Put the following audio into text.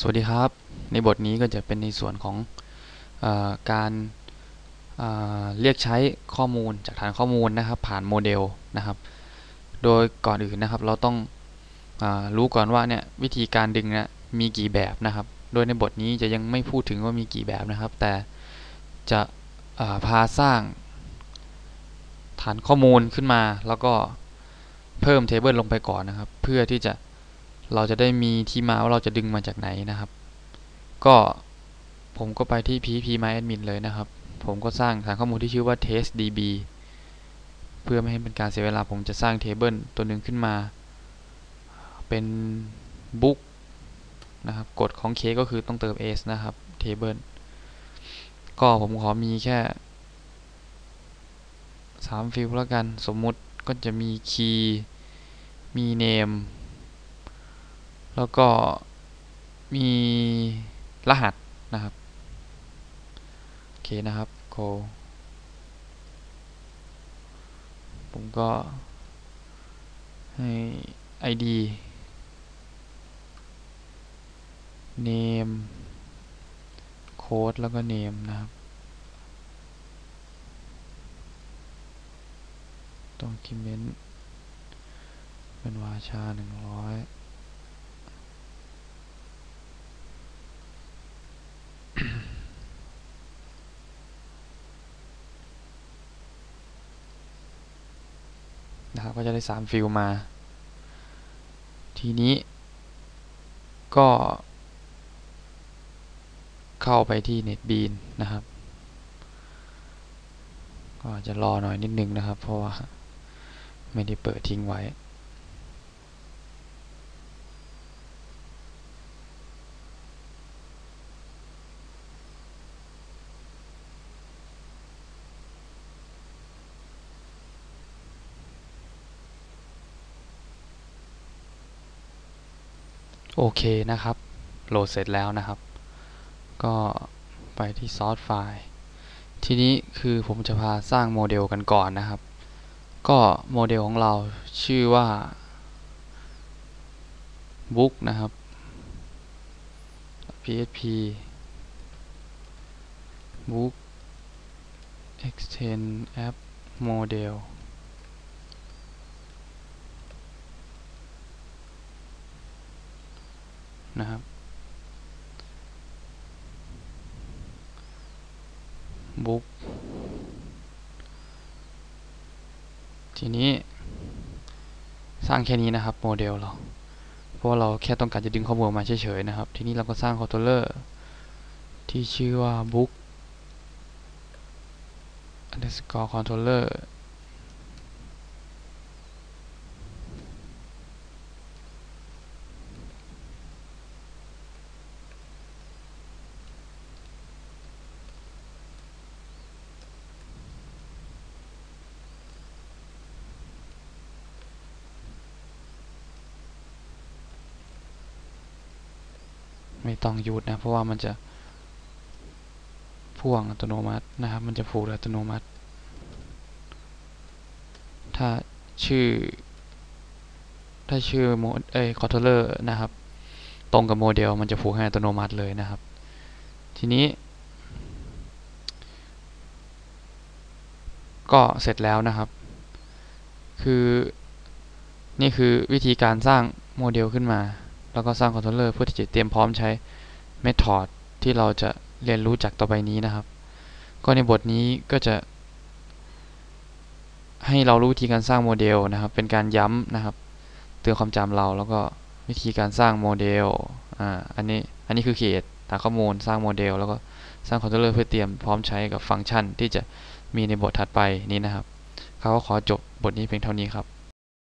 สวัสดีครับ ในบทนี้ก็จะเป็นในส่วนของอการเอ่อเรียกใช้ข้อมูลจากฐานข้อมูลนะครับ ผ่านโมเดลนะครับ โดยก่อนอื่นนะครับ เราต้องอรู้ก่อนว่าเนี่ยวิธีการดึงนะมีกี่แบบนะครับ โดยในบทนี้จะยังไม่พูดถึงว่ามีกี่แบบนะครับ แต่จะาพาสร้างฐานข้อมูลขึ้นมา แล้วก็เพิ่มเทเบิลลงไปก่อนนะครับ เพื่อที่จะ เราจะได้มีที่มาว่าเราจะดึงมาจากไหนนะครับ ก็ผมก็ไปที่ php myadmin เลยนะครับ ผมก็สร้างฐานข้อมูลที่ชื่อว่า testdb เพื่อไม่ให้เป็นการเสียเวลาผมจะสร้างเทเบิลตัวหนึ่งขึ้นมา เป็น book นะครับกฎของ k ก็คือต้องเติม s นะครับ table ก็ผมขอมีแค่3ฟิลแล้วกัน สมมุติก็จะมี key มี name แล้วก็มีรหัสนะครับ โอเคนะครับโคผมก็ให้ id name code แล้วก็ name นะครับ document เป็นวาชาหนึ่งร้อย นะครับก็จะได้สามฟิลมา ทีนี้ก็ เข้าไปที่ NetBeans นะครับ ก็จจะรอหน่อยนิดนึงนะครับ เพราะว่าไม่ได้เปิดทิ้งไว้ โอเคนะครับ โหลดเสร็จแล้วนะครับ ก็ไปที่ source file ทีนี้คือผมจะพาสร้างโมเดลกันก่อนนะครับ ก็โมเดลของเราชื่อว่า book นะครับ php book extend app model นะครับ book ทีนี้สร้างแค่นี้นะครับโมเดลเรา เพราะเราแค่ต้องการจะดึงข้อมูลมาเฉยๆนะครับ ทีนี้เราก็สร้างคอนโทรลเลอร์ที่ชื่อว่า book underscore controller ไม่ต้องหยุดนะ เพราะว่ามันจะพ่วงอัตโนมัตินะครับ มันจะผูกอัตโนมัติ ถ้าชื่อ ถ้าชื่อโมเอ้คอนโทรเลอร์นะครับ ตรงกับโมเดล มันจะผูกให้อัตโนมัติเลยนะครับ ทีนี้ ก็เสร็จแล้วนะครับ คือ นี่คือวิธีการสร้างโมเดลขึ้นมา แล้วก็สร้างคอนโทรลเลอร์เพื่อที่จะเตรียมพร้อมใช้เมธอดที่เราจะเรียนรู้จากต่อไปนี้นะครับ ก็ในบทนี้ก็จะ ให้เรารู้วิธีการสร้างโมเดลนะครับ เป็นการย้ำนะครับ เตือนความจำเราแล้วก็วิธีการสร้างโมเดลอ่าอันนี้อันนี้คือเขตฐานข้อมูลสร้างโมเดล แล้วก็สร้างคอนโทรลเลอร์เพื่อเตรียมพร้อมใช้กับฟังก์ชันที่จะมีในบทถัดไปนี้นะครับเขาก็ขอจบบทนี้เพียงเท่านี้ครับ